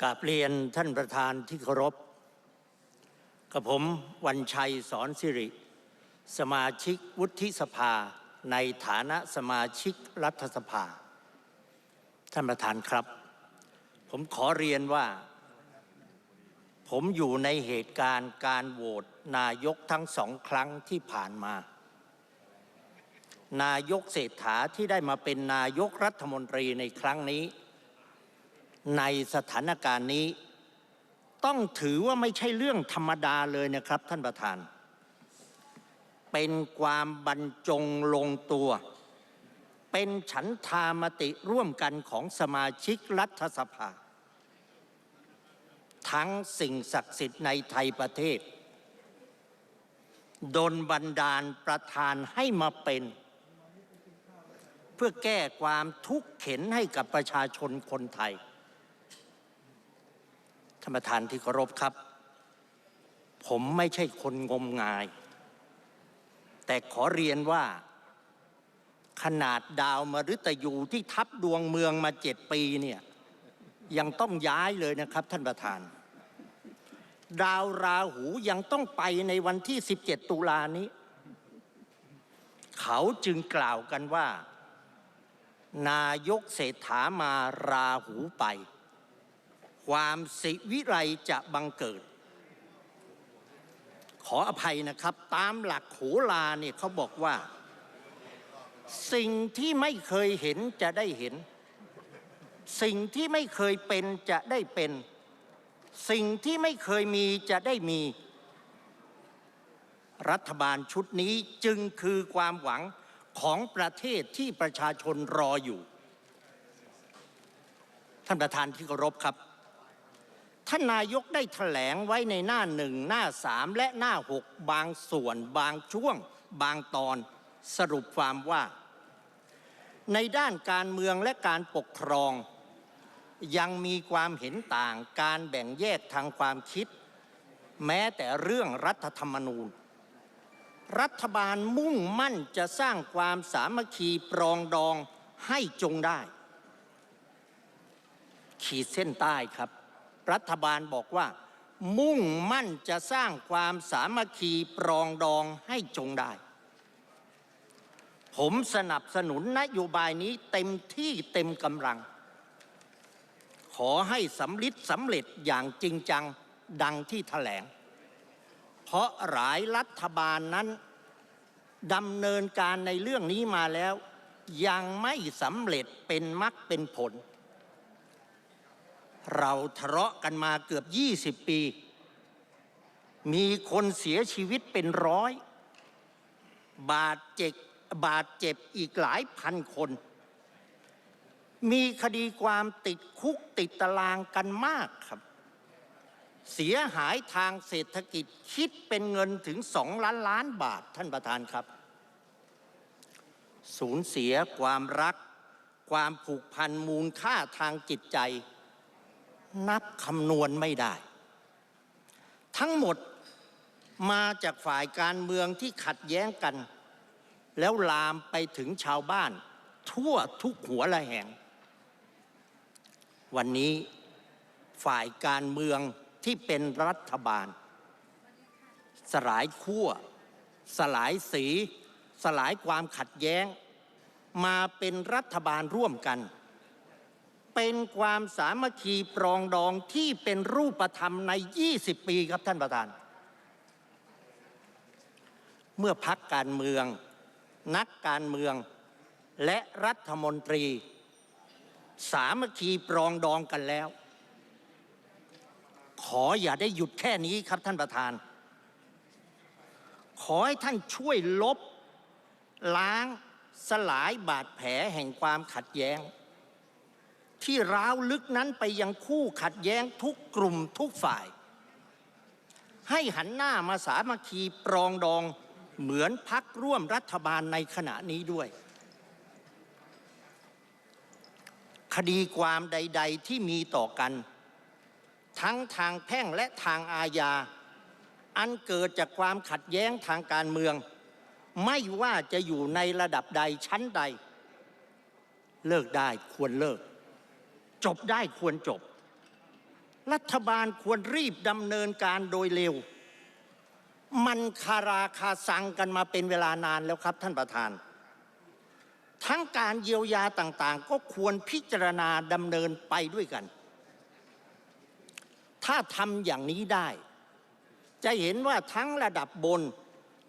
กราบเรียนท่านประธานที่เคารพ กับผมวันชัยสอนสิริ สมาชิกวุฒิสภาในฐานะสมาชิกรัฐสภา ท่านประธานครับ ผมขอเรียนว่า ผมอยู่ในเหตุการณ์การโหวตนายกทั้งสองครั้งที่ผ่านมา นายกเศรษฐาที่ได้มาเป็นนายกรัฐมนตรีในครั้งนี้ ในสถานการณ์นี้ ต้องถือว่าไม่ใช่เรื่องธรรมดาเลยนะครับท่านประธาน เป็นความบรรจงลงตัว เป็นฉันทามติร่วมกันของสมาชิกรัฐสภา ทั้งสิ่งศักดิ์สิทธิ์ในไทยประเทศดนบันดาลประธานให้มาเป็น เพื่อแก้ความทุกข์เข็นให้กับประชาชนคนไทย ท่านประธานที่เคารพครับ ผมไม่ใช่คนงมงาย แต่ขอเรียนว่า ขนาดดาวมฤตยูที่ทับดวงเมืองมาเจ็ดปีเนี่ยยังต้องย้ายเลยนะครับท่านประธาน ดาวราหูยังต้องไปในวันที่ 17 ตุลานี้ เขาจึงกล่าวกันว่า นายกเศรษฐามาราหูไป ความสิวิไรจะบังเกิด ขออภัยนะครับ ตามหลักโหราเนี่ยเขาบอกว่า สิ่งที่ไม่เคยเห็นจะได้เห็น สิ่งที่ไม่เคยเป็นจะได้เป็น สิ่งที่ไม่เคยมีจะได้มี รัฐบาลชุดนี้จึงคือความหวังของประเทศที่ประชาชนรออยู่ ท่านประธานที่เคารพครับ ท่านนายกได้แถลงไว้ในหน้าหนึ่งหน้าสามและหน้าหกบางส่วนบางช่วง บางตอนสรุปความว่า ในด้านการเมืองและการปกครอง ยังมีความเห็นต่างการแบ่งแยกทางความคิด แม้แต่เรื่องรัฐธรรมนูญ รัฐบาลมุ่งมั่นจะสร้างความสามัคคีปรองดองให้จงได้ ขีดเส้นใต้ครับ รัฐบาลบอกว่า มุ่งมั่นจะสร้างความสามัคคีปรองดองให้จงได้ ผมสนับสนุนนโยบายนี้เต็มที่เต็มกำลัง ขอให้สำลิดสำเร็จอย่างจริงจังดังที่แถลง เพราะหลายรัฐบาลนั้นดำเนินการในเรื่องนี้มาแล้ว ยังไม่สำเร็จเป็นมรรคเป็นผล เราทะเลาะกันมาเกือบ 20 ปี มีคนเสียชีวิตเป็นร้อย บาดเจ็บบาดเจ็บอีกหลายพันคน มีคดีความติดคุกติดตารางกันมากครับ เสียหายทางเศรษฐกิจคิดเป็นเงินถึงสองล้านล้านบาทท่านประธานครับ สูญเสียความรัก ความผูกพันมูลค่าทางจิตใจ นับคำนวณไม่ได้ ทั้งหมดมาจากฝ่ายการเมืองที่ขัดแย้งกัน แล้วลามไปถึงชาวบ้าน ทั่วทุกหัวละแห่ง วันนี้ฝ่ายการเมืองที่เป็นรัฐบาล สลายขั้ว สลายสี สลายความขัดแย้ง มาเป็นรัฐบาลร่วมกัน เป็นความสามัคคีปรองดองที่เป็นรูปธรรมใน 20 ปีครับท่านประธาน เมื่อพักการเมือง นักการเมืองและรัฐมนตรี สามัคคีปรองดองกันแล้ว ขออย่าได้หยุดแค่นี้ครับท่านประธาน ขอให้ท่านช่วยลบ ล้างสลายบาดแผลแห่งความขัดแย้ง ที่ร้าวลึกนั้นไปยังคู่ขัดแย้งทุกกลุ่มทุกฝ่าย ให้หันหน้ามาสามัคคีปรองดองเหมือนพักร่วมรัฐบาลในขณะนี้ด้วย คดีความใด ๆ ที่มีต่อกัน ทั้งทางแพ่งและทางอาญา อันเกิดจากความขัดแย้งทางการเมือง ไม่ว่าจะอยู่ในระดับใดชั้นใด เลิกได้ควรเลิก จบได้ควรจบ รัฐบาลควรรีบดำเนินการโดยเร็ว มันคาราคาซังกันมาเป็นเวลานานแล้วครับท่านประธาน ทั้งการเยียวยาต่างๆ ก็ควรพิจารณาดำเนินไปด้วยกัน ถ้าทำอย่างนี้ได้ จะเห็นว่าทั้งระดับบน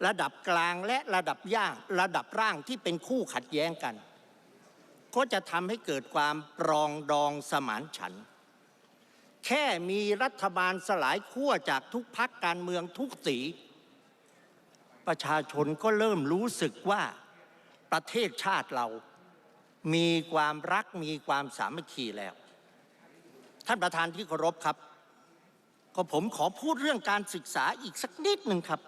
ระดับกลางและระดับย่างระดับร่างที่เป็นคู่ขัดแย้งกัน ก็จะทำให้เกิดความปรองดองสมานฉันท์แค่มีรัฐบาลสลายขั้วจากทุกพักการเมืองทุกสี ประชาชนก็เริ่มรู้สึกว่าประเทศชาติเรามีความรักมีความสามัคคีแล้ว ท่านประธานที่เคารพครับ ก็ผมขอพูดเรื่องการศึกษาอีกสักนิดหนึ่งครับ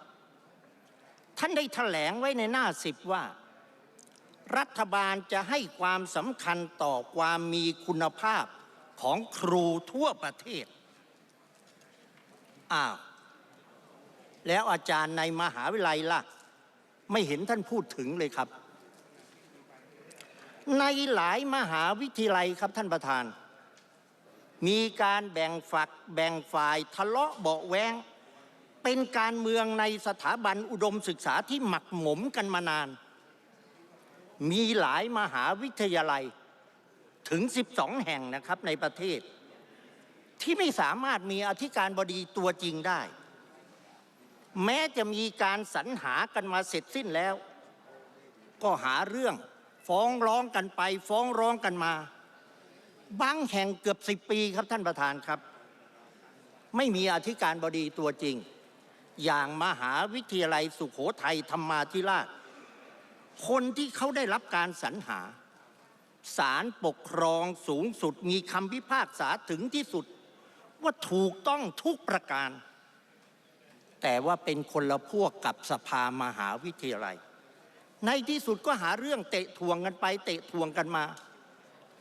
ท่านได้แถลงไว้ในหน้าสิบว่า รัฐบาลจะให้ความสำคัญต่อความมีคุณภาพของครูทั่วประเทศ อ้าว แล้วอาจารย์ในมหาวิทยาลัยล่ะ ไม่เห็นท่านพูดถึงเลยครับ ในหลายมหาวิทยาลัยครับท่านประธาน มีการแบ่งฝักแบ่งฝ่ายทะเลาะเบาแวงเป็นการเมืองในสถาบันอุดมศึกษาที่หมักหมมกันมานาน มีหลายมหาวิทยาลัยถึง 12 แห่งนะครับในประเทศ ที่ไม่สามารถมีอธิการบดีตัวจริงได้ แม้จะมีการสรรหากันมาเสร็จสิ้นแล้ว ก็หาเรื่องฟ้องร้องกันไป ฟ้องร้องกันมา บางแห่งเกือบสิบปีครับท่านประธานครับ ไม่มีอธิการบดีตัวจริง อย่างมหาวิทยาลัยสุขโขทัยธรรมาธิราช คนที่เขาได้รับการสรรหาศาลปกครองสูงสุดมีคำพิพากษาถึงที่สุด ว่าถูกต้องทุกประการ แต่ว่าเป็นคนละพวกกับสภามหาวิทยาลัย ในที่สุดก็หาเรื่องเตะทวงกันไป เตะทวงกันมา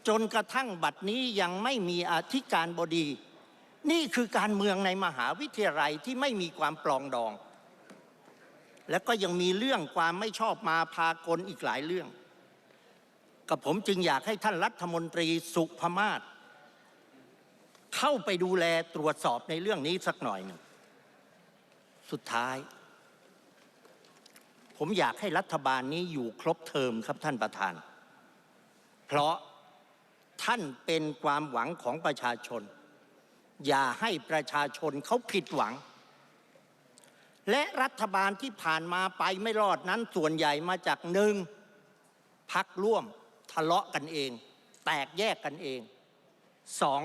จนกระทั่งบัดนี้ยังไม่มีอธิการบดี นี่คือการเมืองในมหาวิทยาลัยที่ไม่มีความปลองดอง และก็ยังมีเรื่องความไม่ชอบมาพากลอีกหลายเรื่อง กับผมจึงอยากให้ท่านรัฐมนตรีสุภมาศเข้าไปดูแลตรวจสอบในเรื่องนี้สักหน่อยหนึ่งสุดท้าย ผมอยากให้รัฐบาลนี้อยู่ครบเทอมครับท่านประธาน เพราะท่านเป็นความหวังของประชาชน อย่าให้ประชาชนเขาผิดหวัง และรัฐบาลที่ผ่านมาไปไม่รอดนั้นส่วนใหญ่มาจากหนึ่งพักร่วมทะเลาะกันเอง แตกแยกกันเองสอง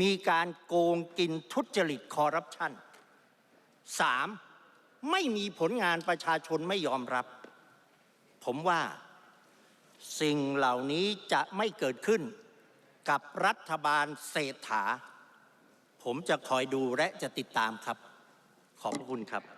มีการโกงกินทุจริตคอร์รัปชันสามไม่มีผลงานประชาชนไม่ยอมรับ ผมว่าสิ่งเหล่านี้จะไม่เกิดขึ้นกับรัฐบาลเศรษฐา ผมจะคอยดูและจะติดตามครับ ขอบพระคุณครับ